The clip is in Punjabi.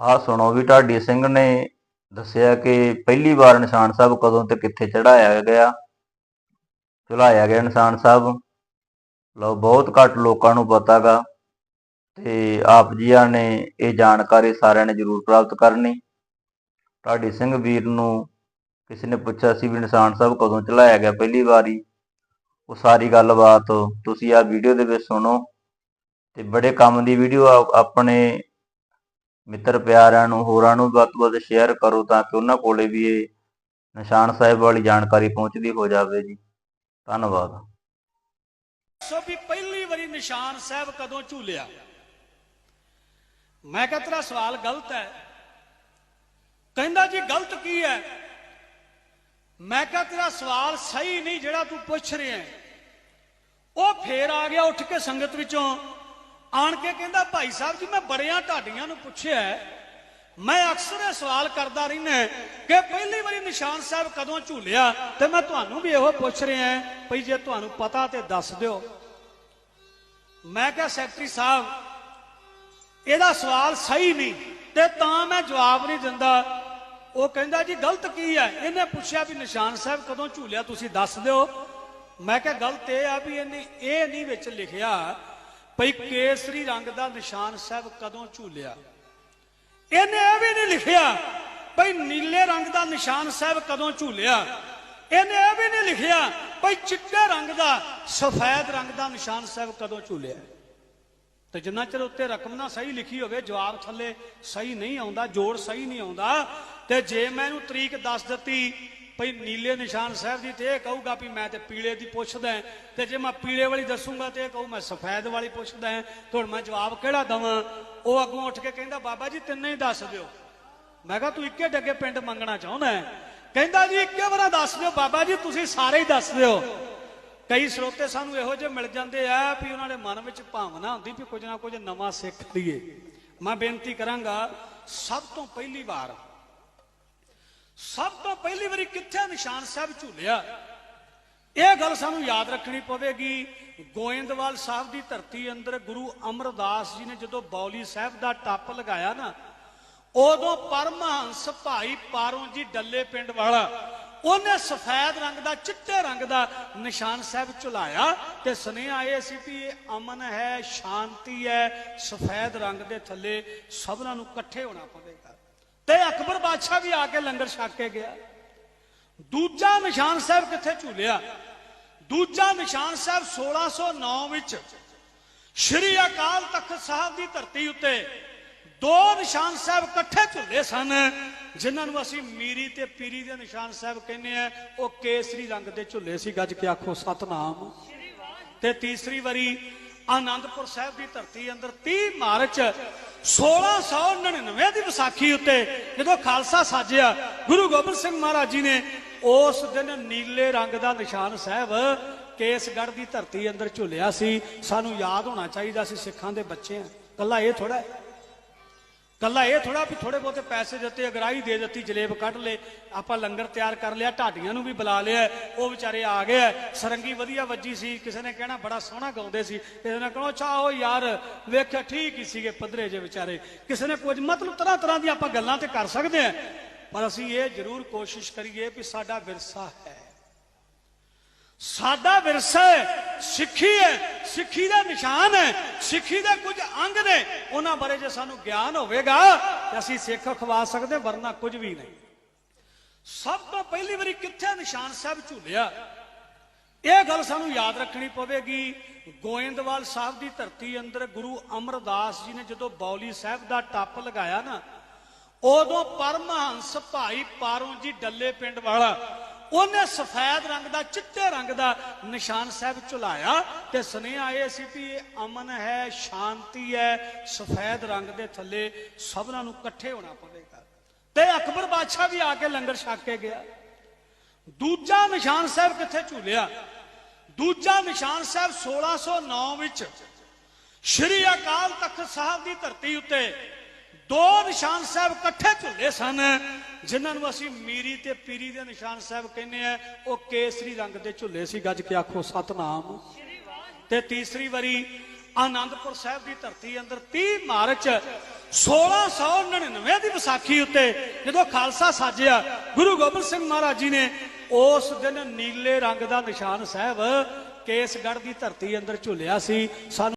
ਆਹ ਸੁਣੋ ਵੀ ਢਾਡੀ ਸਿੰਘ ਨੇ ਦੱਸਿਆ ਕਿ ਪਹਿਲੀ ਵਾਰ ਨਿਸ਼ਾਨ ਸਾਹਿਬ ਕਦੋਂ ਤੇ ਕਿੱਥੇ ਚੜਾਇਆ ਗਿਆ? ਚੜਾਇਆ ਗਿਆ ਨਿਸ਼ਾਨ ਸਾਹਿਬ? ਲੋ ਬਹੁਤ ਘੱਟ ਲੋਕਾਂ ਨੂੰ ਪਤਾਗਾ ਤੇ ਆਪ ਜੀਆਂ ਨੇ ਇਹ ਜਾਣਕਾਰੀ ਸਾਰਿਆਂ ਨੇ ਜ਼ਰੂਰ ਪ੍ਰਾਪਤ ਕਰਨੀ। ਢਾਡੀ ਸਿੰਘ ਵੀਰ ਨੂੰ ਕਿਸੇ ਨੇ ਪੁੱਛਿਆ ਸੀ ਵੀ ਨਿਸ਼ਾਨ ਸਾਹਿਬ ਕਦੋਂ ਚਲਾਇਆ ਗਿਆ ਪਹਿਲੀ ਵਾਰੀ? ਉਹ ਸਾਰੀ ਗੱਲਬਾਤ ਤੁਸੀਂ ਆ ਵੀਡੀਓ ਦੇ ਵਿੱਚ ਸੁਣੋ ਤੇ ਬੜੇ ਕੰਮ ਦੀ ਵੀਡੀਓ ਆਪਣੇ ਮਿੱਤਰ ਪਿਆਰਿਆਂ ਨੂੰ, ਹੋਰਾਂ ਨੂੰ ਵੱਧ ਤੋਂ ਵੱਧ ਸ਼ੇਅਰ ਕਰੋ ਤਾਂ ਕਿ ਉਹਨਾਂ ਕੋਲੇ ਵੀ ਇਹ ਨਿਸ਼ਾਨ ਸਾਹਿਬ ਵਾਲੀ ਜਾਣਕਾਰੀ ਪਹੁੰਚਦੀ ਹੋ ਜਾਵੇ ਜੀ। ਧੰਨਵਾਦ। ਸੋ ਵੀ ਪਹਿਲੀ ਵਾਰੀ ਨਿਸ਼ਾਨ ਸਾਹਿਬ ਕਦੋਂ ਝੂਲਿਆ? ਮੈਂ ਕਿਹਾ, ਤੇਰਾ ਸਵਾਲ ਗਲਤ ਹੈ। ਕਹਿੰਦਾ ਜੀ, ਗਲਤ ਕੀ ਹੈ? ਮੈਂ ਕਿਹਾ, ਤੇਰਾ ਸਵਾਲ ਸਹੀ ਨਹੀਂ ਜਿਹੜਾ ਤੂੰ ਪੁੱਛ ਰਿਹਾ ਹੈ। ਉਹ ਫੇਰ ਆ ਗਿਆ ਉੱਠ ਕੇ ਸੰਗਤ ਵਿੱਚੋਂ। ਆਣ ਕੇ ਕਹਿੰਦਾ, ਭਾਈ ਸਾਹਿਬ ਜੀ, ਮੈਂ ਬੜਿਆਂ ਢਾਡੀਆਂ ਨੂੰ ਪੁੱਛਿਆ ਮੈਂ ਅਕਸਰ ਇਹ ਸਵਾਲ ਕਰਦਾ ਰਹਿੰਦਾ ਕਿ ਪਹਿਲੀ ਵਾਰੀ ਨਿਸ਼ਾਨ ਸਾਹਿਬ ਕਦੋਂ ਝੂਲਿਆ ਤੇ ਮੈਂ ਤੁਹਾਨੂੰ ਵੀ ਇਹੋ ਪੁੱਛ ਰਿਹਾ ਹਾਂ, ਭਈ ਜੇ ਤੁਹਾਨੂੰ ਪਤਾ ਤੇ ਦੱਸ ਦਿਓ। ਮੈਂ ਕਿਹਾ, ਸੈਕਟਰੀ ਸਾਹਿਬ, ਇਹਦਾ ਸਵਾਲ ਸਹੀ ਨਹੀਂ ਤੇ ਤਾਂ ਮੈਂ ਜਵਾਬ ਨਹੀਂ ਦਿੰਦਾ। ਉਹ ਕਹਿੰਦਾ, ਜੀ, ਗਲਤ ਕੀ ਹੈ? ਇਹਨੇ ਪੁੱਛਿਆ ਵੀ ਨਿਸ਼ਾਨ ਸਾਹਿਬ ਕਦੋਂ ਝੂਲਿਆ, ਤੁਸੀਂ ਦੱਸ ਦਿਓ। ਮੈਂ ਕਿਹਾ, ਗਲਤ ਇਹ ਆ ਵੀ ਇਹਨੇ, ਇਹ ਨਹੀਂ ਵਿੱਚ ਲਿਖਿਆ ਭਈ ਕੇਸਰੀ ਰੰਗ ਦਾ ਨਿਸ਼ਾਨ ਸਾਹਿਬ ਕਦੋਂ ਝੂਲਿਆ? ਇਹਨੇ ਇਹ ਵੀ ਨਹੀਂ ਲਿਖਿਆ ਭਈ ਨੀਲੇ ਰੰਗ ਦਾ ਨਿਸ਼ਾਨ ਸਾਹਿਬ ਕਦੋਂ ਝੂਲਿਆ? ਇਹਨੇ ਇਹ ਵੀ ਨਹੀਂ ਲਿਖਿਆ ਭਈ ਚਿੱਟੇ ਰੰਗ ਦਾ, ਸਫੈਦ ਰੰਗ ਦਾ ਨਿਸ਼ਾਨ ਸਾਹਿਬ ਕਦੋਂ ਝੂਲਿਆ? ਤੇ ਜਿੰਨਾ ਚਿਰ ਉੱਤੇ ਰਕਮ ਨਾ ਸਹੀ ਲਿਖੀ ਹੋਵੇ, ਜਵਾਬ ਥੱਲੇ ਸਹੀ ਨਹੀਂ ਆਉਂਦਾ, ਜੋੜ ਸਹੀ ਨਹੀਂ ਆਉਂਦਾ, ਤੇ ਜੇ ਮੈਂ ਇਹਨੂੰ ਤਰੀਕ ਦੱਸ ਦਿੱਤੀ ਭਈ ਨੀਲੇ ਨਿਸ਼ਾਨ ਸਾਹਿਬ ਦੀ ਤੇ ਇਹ ਕਹੂਗਾ ਵੀ ਮੈਂ ਤੇ ਪੀਲੇ ਦੀ ਪੁੱਛਦਾ ਤੇ ਜੇ ਮੈਂ ਪੀਲੇ ਵਾਲੀ ਦੱਸੂਗਾ ਤੇ ਇਹ ਕਹੂ ਮੈਂ ਸਫੈਦ ਵਾਲੀ ਪੁੱਛਦਾ ਹਾਂ, ਤੇ ਹੁਣ ਮੈਂ ਜਵਾਬ ਕਿਹੜਾ ਦਵਾਂ? ਉਹ ਅੱਗੋਂ ਉੱਠ ਕੇ ਕਹਿੰਦਾ ਬਾਬਾ ਜੀ ਤਿੰਨੇ ਹੀ ਦੱਸ ਦਿਓ। ਮੈਂ ਕਿਹਾ ਤੂੰ ਇੱਕੇ ਡੱਗੇ ਪਿੰਡ ਮੰਗਣਾ ਚਾਹੁੰਦਾ ਹੈ? ਕਹਿੰਦਾ ਜੀ ਇੱਕੇ ਵਾਰਾ ਦੱਸ ਦਿਓ ਬਾਬਾ ਜੀ ਤੁਸੀਂ ਸਾਰੇ ਹੀ ਦੱਸ ਦਿਓ। ਕਈ ਸਰੋਤੇ ਸਾਨੂੰ ਇਹੋ ਜਿਹੇ ਮਿਲ ਜਾਂਦੇ ਆ ਵੀ ਉਹਨਾਂ ਦੇ ਮਨ ਵਿੱਚ ਭਾਵਨਾ ਹੁੰਦੀ ਵੀ ਕੁਝ ਨਾ ਕੁਝ ਨਵਾਂ ਸਿੱਖ ਲਈਏ। ਮੈਂ ਬੇਨਤੀ ਕਰਾਂਗਾ ਸਭ ਤੋਂ ਪਹਿਲੀ ਵਾਰ ਸਭ ਤੋਂ ਪਹਿਲੀ ਵਾਰੀ ਕਿੱਥੇ ਨਿਸ਼ਾਨ ਸਾਹਿਬ ਝੂਲਿਆ? ਇਹ ਗੱਲ ਸਾਨੂੰ ਯਾਦ ਰੱਖਣੀ ਪਵੇਗੀ। ਗੋਇੰਦਵਾਲ ਸਾਹਿਬ ਦੀ ਧਰਤੀ ਅੰਦਰ ਗੁਰੂ ਅਮਰਦਾਸ ਜੀ ਨੇ ਜਦੋਂ ਬੌਲੀ ਸਾਹਿਬ ਦਾ ਟੱਪ ਲਗਾਇਆ ਨਾ, ਉਦੋਂ ਪਰਮਹੰਸ ਭਾਈ ਪਾਰੋਂ ਜੀ ਡੱਲੇ ਪਿੰਡ ਵਾਲਾ, ਉਹਨੇ ਸਫੈਦ ਰੰਗ ਦਾ, ਚਿੱਟੇ ਰੰਗ ਦਾ ਨਿਸ਼ਾਨ ਸਾਹਿਬ ਝੁਲਾਇਆ ਤੇ ਸੁਨੇਹਾ ਇਹ ਸੀ ਵੀ ਇਹ ਅਮਨ ਹੈ, ਸ਼ਾਂਤੀ ਹੈ, ਸਫੈਦ ਰੰਗ ਦੇ ਥੱਲੇ ਸਭਨਾਂ ਨੂੰ ਇਕੱਠੇ ਹੋਣਾ ਪਵੇਗਾ। ਤੇ ਅਕਬਰ ਬਾਦਸ਼ਾਹ ਵੀ ਆ ਕੇ ਲੰਗਰ ਛਕ ਕੇ ਗਿਆ। ਦੂਜਾ ਨਿਸ਼ਾਨ ਸਾਹਿਬ ਕਿੱਥੇ ਝੂਲਿਆ? ਦੂਜਾ ਨਿਸ਼ਾਨ ਸਾਹਿਬ 1609 ਵਿੱਚ ਸ਼੍ਰੀ ਅਕਾਲ ਤਖਤ ਸਾਹਿਬ ਦੀ ਧਰਤੀ ਉੱਤੇ ਦੋ ਨਿਸ਼ਾਨ ਸਾਹਿਬ ਇਕੱਠੇ ਝੁੱਲੇ ਸਨ, ਜਿਨ੍ਹਾਂ ਨੂੰ ਅਸੀਂ ਮੀਰੀ ਤੇ ਪੀਰੀ ਦੇ ਨਿਸ਼ਾਨ ਸਾਹਿਬ ਕਹਿੰਦੇ ਆ। ਉਹ ਕੇਸਰੀ ਰੰਗ ਦੇ ਝੁੱਲੇ ਸੀ, ਗੱਜ ਕੇ ਆਖੋ, ਸਤਨਾਮ। ਤੇ ਤੀਸਰੀ ਵਾਰੀ ਆਨੰਦਪੁਰ ਸਾਹਿਬ ਦੀ ਧਰਤੀ ਅੰਦਰ 30 ਮਾਰਚ 1699 ਦੀ ਵਿਸਾਖੀ ਉੱਤੇ ਜਦੋਂ ਖਾਲਸਾ ਸਾਜਿਆ, ਗੁਰੂ ਗੋਬਿੰਦ ਸਿੰਘ ਮਹਾਰਾਜ ਜੀ ਨੇ ਉਸ ਦਿਨ ਨੀਲੇ ਰੰਗ ਦਾ ਨਿਸ਼ਾਨ ਸਾਹਿਬ ਕੇਸਗੜ੍ਹ ਦੀ ਧਰਤੀ ਅੰਦਰ ਝੁਲਿਆ ਸੀ। ਸਾਨੂੰ ਯਾਦ ਹੋਣਾ ਚਾਹੀਦਾ ਸੀ ਸਿੱਖਾਂ ਦੇ ਬੱਚੇ ਆ। ਕੱਲਾ ਇਹ ਥੋੜਾ ਕੱਲਾ ਇਹ ਥੋੜਾ ਵੀ ਥੋੜੇ ਬਹੁਤੇ ਪੈਸੇ ਦਿੱਤੇ, ਅਗਰਾਈ ਦੇ ਦਿੱਤੀ, ਜਲੇਬ ਕੱਢ ਲੇ ਆਪਾਂ ਲੰਗਰ ਤਿਆਰ ਕਰ ਲਿਆ, ਢਾਡੀਆਂ ਨੂੰ ਵੀ ਬੁਲਾ ਲਿਆ, ਉਹ ਵਿਚਾਰੇ ਆ ਗਏ ਸਰੰਗੀ ਵਧੀਆ ਵੱਜੀ ਸੀ, ਕਿਸੇ ਨੇ ਕਹਿਣਾ ਬੜਾ ਸੋਹਣਾ ਗਾਉਂਦੇ ਸੀ, ਕਿਸੇ ਨੇ ਕਹਣਾ ਚਾਹੋ ਯਾਰ, ਵੇਖਿਆ ਠੀਕ ਹੀ ਸੀਗੇ ਪੱਧਰੇ ਜੇ ਵਿਚਾਰੇ। ਕਿਸੇ ਨੇ ਕੁਝ ਮਤਲਬ ਤਰ੍ਹਾਂ ਤਰ੍ਹਾਂ ਦੀ ਆਪਾਂ ਗੱਲਾਂ ਤੇ ਕਰ ਸਕਦੇ ਆ। ਪਰ ਅਸੀਂ ਇਹ ਜ਼ਰੂਰ ਕੋਸ਼ਿਸ਼ ਕਰੀਏ ਵੀ ਸਾਡਾ ਵਿਰਸਾ ਹੈ। ਸਾਡਾ ਵਿਰਸਾ ਹੈ ਸਿੱਖੀ ਹੈ ਸਿੱਖੀ ਦਾ ਨਿਸ਼ਾਨ ਹੈ, ਸਿੱਖੀ ਦੇ ਕੁਝ ਅੰਗ ਨੇ, ਉਹਨਾਂ ਬਾਰੇ ਜੇ ਸਾਨੂੰ ਗਿਆਨ ਹੋਵੇਗਾ ਤੇ ਅਸੀਂ ਸਿੱਖ ਖਵਾ ਸਕਦੇ ਵਰਨਾ ਕੁਝ ਵੀ ਨਹੀਂ। ਸਭ ਤੋਂ ਪਹਿਲੀ ਵਾਰੀ ਕਿੱਥੇ ਨਿਸ਼ਾਨ ਸਾਹਿਬ ਝੂਲਿਆ? ਇਹ ਗੱਲ ਸਾਨੂੰ ਯਾਦ ਰੱਖਣੀ ਪਵੇਗੀ, ਗੋਇੰਦਵਾਲ ਸਾਹਿਬ ਦੀ ਧਰਤੀ ਅੰਦਰ ਗੁਰੂ ਅਮਰਦਾਸ ਜੀ ਨੇ ਜਦੋਂ ਬੌਲੀ ਸਾਹਿਬ ਦਾ ਟੱਪ ਲਗਾਇਆ ਨਾ, ਉਦੋਂ ਪਰਮਹੰਸ ਭਾਈ ਪਾਰੂ ਜੀ ਡੱਲੇ ਪਿੰਡ ਵਾਲਾ ਉਹਨੇ ਸਫੈਦ ਰੰਗ ਦਾ, ਚਿੱਟੇ ਰੰਗ ਦਾ ਨਿਸ਼ਾਨ ਸਾਹਿਬ ਝੁਲਾਇਆ ਤੇ ਸੁਨੇਹਾ ਇਹ ਸੀ ਵੀ ਇਹ ਅਮਨ ਹੈ, ਸ਼ਾਂਤੀ ਹੈ, ਸਫੈਦ ਰੰਗ ਦੇ ਥੱਲੇ ਸਭਨਾਂ ਨੂੰ ਇਕੱਠੇ ਹੋਣਾ ਪਵੇਗਾ। ਤੇ ਅਕਬਰ ਬਾਦਸ਼ਾਹ ਵੀ ਆ ਕੇ ਲੰਗਰ ਛਕ ਕੇ ਗਿਆ। ਦੂਜਾ ਨਿਸ਼ਾਨ ਸਾਹਿਬ ਕਿੱਥੇ ਝੂਲਿਆ? ਦੂਜਾ ਨਿਸ਼ਾਨ ਸਾਹਿਬ 1609 ਵਿੱਚ ਸ਼੍ਰੀ ਅਕਾਲ ਤਖਤ ਸਾਹਿਬ ਦੀ ਧਰਤੀ ਉੱਤੇ ਦੋ ਨਿਸ਼ਾਨ ਸਾਹਿਬ ਇਕੱਠੇ ਝੁੱਲੇ ਸਨ। ਜਿਨ੍ਹਾਂ ਨੂੰ ਅਸੀਂ ਮੀਰੀ ਤੇ ਪੀਰੀ ਦੇ ਨਿਸ਼ਾਨ ਸਾਹਿਬ ਕਹਿੰਦੇ ਆ, ਉਹ ਕੇਸਰੀ ਰੰਗ ਦੇ ਝੁੱਲੇ ਸੀ, ਗੱਜ ਕੇ ਆਖੋ, ਸਤਨਾਮ। ਤੇ ਤੀਸਰੀ ਵਾਰੀ ਆਨੰਦਪੁਰ ਸਾਹਿਬ ਦੀ ਧਰਤੀ ਅੰਦਰ 30 ਮਾਰਚ 1699 ਦੀ ਵਿਸਾਖੀ ਉੱਤੇ ਜਦੋਂ ਖਾਲਸਾ ਸਾਜਿਆ, ਗੁਰੂ ਗੋਬਿੰਦ ਸਿੰਘ ਮਹਾਰਾਜ ਜੀ ਨੇ ਉਸ ਦਿਨ ਨੀਲੇ ਰੰਗ ਦਾ ਨਿਸ਼ਾਨ ਸਾਹਿਬ ਕੇਸਗੜ੍ਹ ਦੀ ਧਰਤੀ ਅੰਦਰ ਝੁੱਲਿਆ ਸੀ।